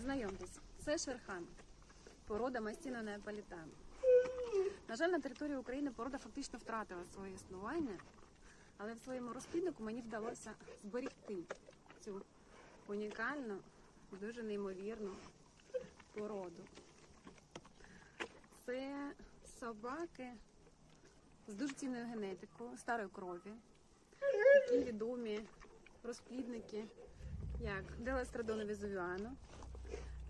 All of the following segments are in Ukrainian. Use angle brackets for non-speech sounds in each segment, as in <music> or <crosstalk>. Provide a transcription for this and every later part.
Знайомтесь, це шерхан, порода мастіна неаполітана. На жаль, на території України порода фактично втратила своє існування, але в своєму розпліднику мені вдалося зберегти цю унікальну, дуже неймовірну породу. Це собаки з дуже цінною генетикою, старої крові, такі відомі розплідники, як Делестрадоно Везувіано,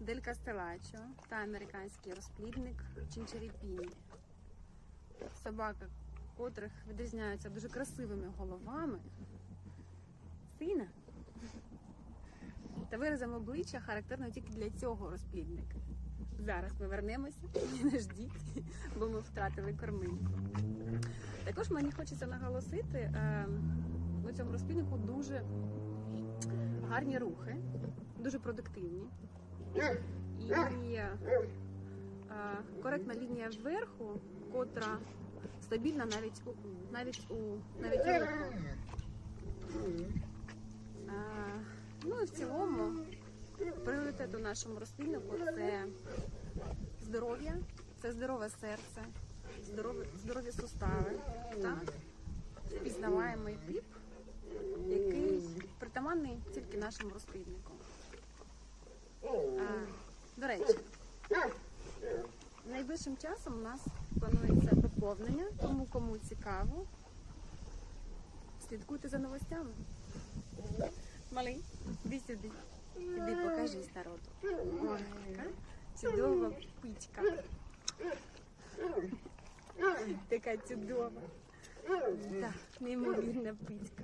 Дель Кастелачо та американський розплідник Чінчеріпіні. Собака, котрих відрізняються дуже красивими головами, сина та виразом обличчя характерно тільки для цього розплідника. Зараз ми вернемося, <laughs> не ждіть, бо ми втратили корминку. Також мені хочеться наголосити, е, у цьому розпліднику дуже гарні рухи, дуже продуктивні. І е, коректна лінія вверху, котра стабільна навіть у навіть у навіть у. Е, Ну і в цілому пріоритет у нашому розпліднику це здоров'я, це здорове серце, здорові, здорові сустави та впізнаваємий тип, який притаманний тільки нашому розпліднику. До речі, найближчим часом у нас планується поповнення, тому кому цікаво, слідкуйте за новостями. Малий, іди сюди. Іди покажись народу. Ой, така чудова пичка. Така чудова. Так, неймовірна пичка.